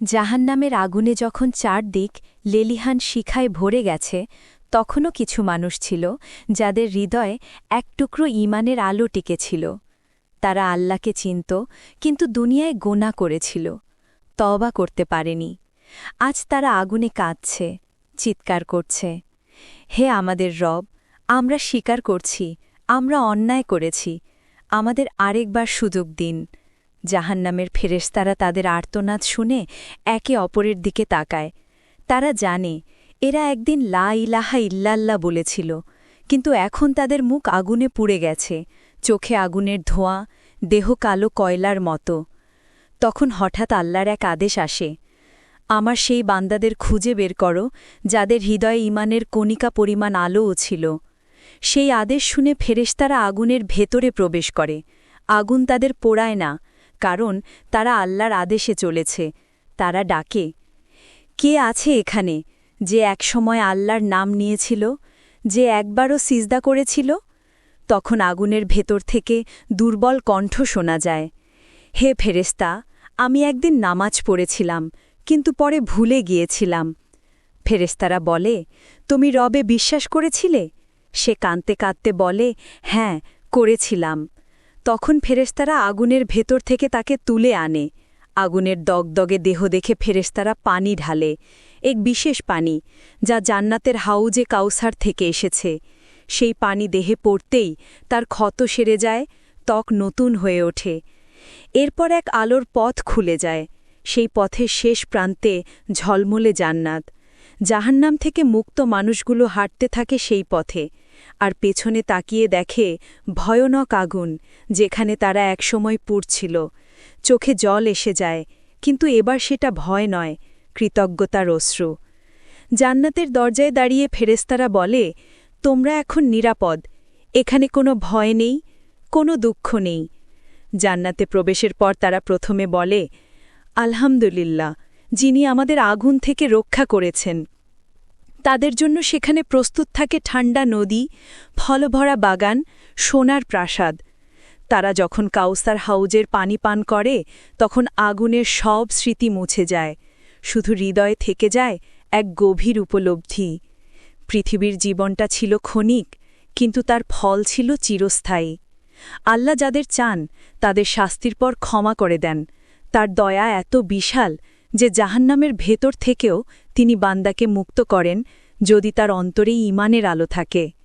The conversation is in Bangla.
জাহান্নামের আগুনে যখন চারদিক লেলিহান শিখায় ভরে গেছে, তখনও কিছু মানুষ ছিল যাদের হৃদয়ে এক টুকরো ইমানের আলো টিকেছিল। তারা আল্লাহকে চিনত, কিন্তু দুনিয়ায় গোনা করেছিল, তওবা করতে পারেনি। আজ তারা আগুনে কাঁদছে, চিৎকার করছে। হে আমাদের রব, আমরা স্বীকার করছি, আমরা অন্যায় করেছি, আমাদের আরেকবার সুযোগ দিন। জাহান্নামের ফেরেশতারা তাদের আর্তনাদ শুনে একে অপরের দিকে তাকায়। তারা জানে, এরা একদিন লা ইলাহা ইল্লাল্লাহ বলেছিল, কিন্তু এখন তাদের মুখ আগুনে পুড়ে গেছে, চোখে আগুনের ধোঁয়া, দেহ কালো কয়লার মতো। তখন হঠাৎ আল্লাহর এক আদেশ আসে, আমার সেই বান্দাদের খুঁজে বের করো, যাদের হৃদয়ে ইমানের কণিকা পরিমাণ আলোও ছিল। সেই আদেশ শুনে ফেরেশতারা আগুনের ভেতরে প্রবেশ করে, আগুন তাদের পোড়ায় না কারণ তারা আল্লাহর আদেশে চলেছে। তারা ডাকে, কে আছে এখানে যে একসময় আল্লাহর নাম নিয়েছিল, যে একবারও সিজদা করেছিল? তখন আগুনের ভেতর থেকে দুর্বল কণ্ঠ শোনা যায়, হে ফেরেস্তা আমি একদিন নামাজ পড়েছিলাম, কিন্তু পরে ভুলে গিয়েছিলাম। ফেরেস্তারা বলে, তুমি রবে বিশ্বাস করেছিলে? সে কাঁদতে কাঁদতে বলে হ্যাঁ করেছিলাম। তখন ফেরেস্তারা আগুনের ভেতর থেকে তাকে তুলে আনে। আগুনের দগদগে দেহ দেখে ফেরেস্তারা পানি ঢালে। এক বিশেষ পানি, যা জান্নাতের হাউজে কাউসার থেকে এসেছে। সেই পানি দেহে পড়তেই তার ক্ষত সেরে যায়, ত্বক নতুন হয়ে ওঠে। এরপর এক আলোর পথ খুলে যায়। সেই পথের শেষ প্রান্তে ঝলমলে জান্নাত। জাহান্নাম থেকে মুক্ত মানুষগুলো হাঁটতে থাকে সেই পথে। আর পেছনে তাকিয়ে দেখে ভয়ানক আগুন, যেখানে তারা একসময় পুড়ছিল। চোখে জল এসে যায়, কিন্তু এবার সেটা ভয় নয়, কৃতজ্ঞতার অশ্রু। জান্নাতের দরজায় দাঁড়িয়ে ফেরেস্তারা বলে, তোমরা এখন নিরাপদ, এখানে কোনো ভয় নেই, কোনো দুঃখ নেই। জান্নাতে প্রবেশের পর তারা প্রথমে বলে, আলহামদুলিল্লাহ, যিনি আমাদের আগুন থেকে রক্ষা করেছেন। তাদের জন্য সেখানে প্রস্তুত থাকে ঠান্ডা নদী, ফলভরা বাগান, সোনার প্রাসাদ। তারা যখন কাউসার হাউজের পানি পান করে, তখন আগুনের সব স্মৃতি মুছে যায়। শুধু হৃদয়ে থেকে যায় এক গভীর উপলব্ধি। পৃথিবীর জীবনটা ছিল ক্ষণিক, কিন্তু তার ফল ছিল চিরস্থায়ী। আল্লাহ যাদের চান, তাদের শাস্তির পর ক্ষমা করে দেন। তার দয়া এত বিশাল যে জাহান্নামের ভেতর থেকেও তিনি বান্দাকে মুক্ত করেন যদি তার অন্তরে ইমানের আলো থাকে।